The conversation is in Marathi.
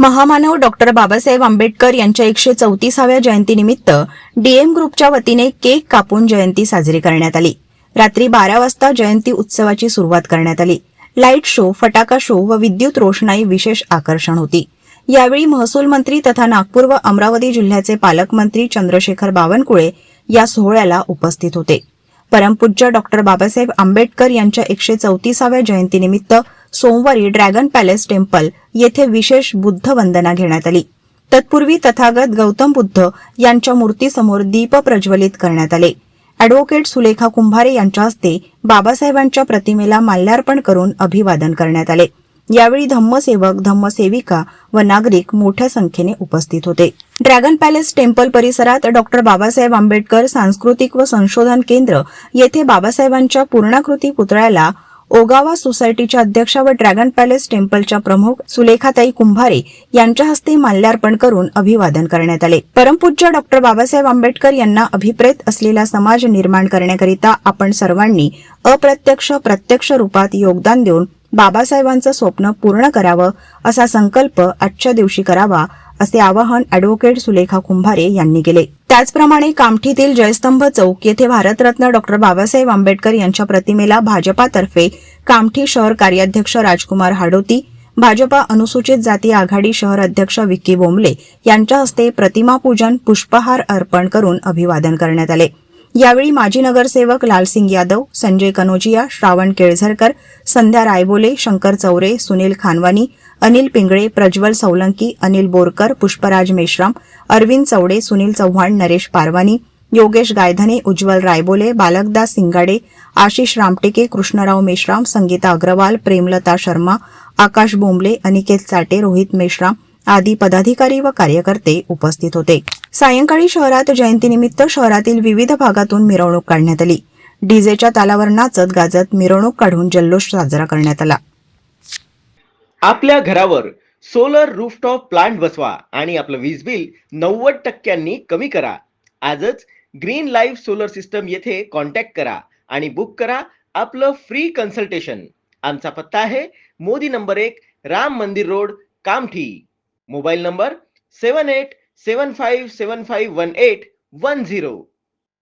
महामानव डॉक्टर बाबासाहेब आंबेडकर यांच्या एकशे चौतीसाव्या जयंतीनिमित्त डीएम ग्रुपच्या वतीने केक कापून जयंती साजरी करण्यात आली. रात्री बारा वाजता जयंती उत्सवाची सुरुवात करण्यात आली. लाइट शो फटाका शो व विद्युत रोषणाई विशेष आकर्षण होती. यावेळी महसूल मंत्री तथा नागपूर व अमरावती जिल्ह्याचे पालकमंत्री चंद्रशेखर बावनकुळे या सोहळ्याला उपस्थित होते. परमपूज्य डॉक्टर बाबासाहेब आंबेडकर यांच्या एकशे चौतीसाव्या जयंतीनिमित्त सोमवारी ड्रॅगन पॅलेस टेम्पल येथे विशेष बुद्ध वंदना घेण्यात आली. तत्पूर्वी तथागत गौतम बुद्ध यांच्या मूर्तीसमोर दीप प्रज्वलित करण्यात आले. अॅडव्होकेट सुलेखा कुंभारे यांच्या हस्ते बाबासाहेबांच्या प्रतिमेला माल्यार्पण करून अभिवादन करण्यात आले. यावेळी धम्मसेवक धम्मसेविका व नागरिक मोठ्या संख्येने उपस्थित होते. ड्रॅगन पॅलेस टेम्पल परिसरात डॉक्टर बाबासाहेब आंबेडकर सांस्कृतिक व संशोधन केंद्र येथे बाबासाहेबांच्या पूर्णाकृती पुतळ्याला ओगावा सोसायटीच्या अध्यक्षा व ड्रॅगन पॅलेस टेम्पलच्या प्रमुख सुलेखाताई कुंभारे यांच्या हस्ते माल्यार्पण करून अभिवादन करण्यात आले. परमपूज्य डॉक्टर बाबासाहेब आंबेडकर यांना अभिप्रेत असलेला समाज निर्माण करण्याकरिता आपण सर्वांनी अप्रत्यक्ष प्रत्यक्ष रूपात योगदान देऊन बाबासाहेबांचं स्वप्न पूर्ण करावं असा संकल्प आजच्या दिवशी करावा असे आवाहन अॅडव्होकेट सुलेखा कुंभारे यांनी केले. त्याचप्रमाणे कामठीतील जयस्तंभ चौक येथे भारतरत्न डॉक्टर बाबासाहेब आंबेडकर यांच्या प्रतिमेला भाजपातर्फे कामठी शहर कार्याध्यक्ष राजकुमार हाडोती भाजपा अनुसूचित जाती आघाडी शहर अध्यक्ष विक्की बोंबले यांच्या हस्ते प्रतिमापूजन पुष्पहार अर्पण करून अभिवादन करण्यात आले. यावेळी माजी नगरसेवक लालसिंग यादव संजय कनोजिया श्रावण केळझरकर संध्या रायबोले शंकर चौरे सुनील खानवानी अनिल पिंगळे प्रज्वल सौलंकी अनिल बोरकर पुष्पराज मेश्राम अरविंद चौडे सुनील चव्हाण नरेश पारवानी योगेश गायधने उज्ज्वल रायबोले बालकदास सिंगाडे आशिष रामटेके कृष्णराव मेश्राम संगीता अग्रवाल प्रेमलता शर्मा आकाश बोंबले अनिकेत चाटे रोहित मेश्राम आदी पदाधिकारी व कार्यकर्ते उपस्थित होते. सायंकाळी शहरात जयंतीनिमित्त शहरातील विविध भागातून मिरवणूक काढण्यात आली. डीजेच्या तालावर नाचत गाजत मिरवणूक काढून जल्लोष साजरा करण्यात आला. आपल्या घरावर सोलर रूफटॉप प्लांट बसवा आणि आपलं वीज बिल नव्वद टक्क्यांनी कमी करा. आजच ग्रीन लाईफ सोलर सिस्टम येथे कॉन्टॅक्ट करा आणि बुक करा आपलं फ्री कन्सल्टेशन आमचा पत्ता आहे मोदी नंबर एक Ram Mandir road Kamthi. Mobile number seven eight 75751810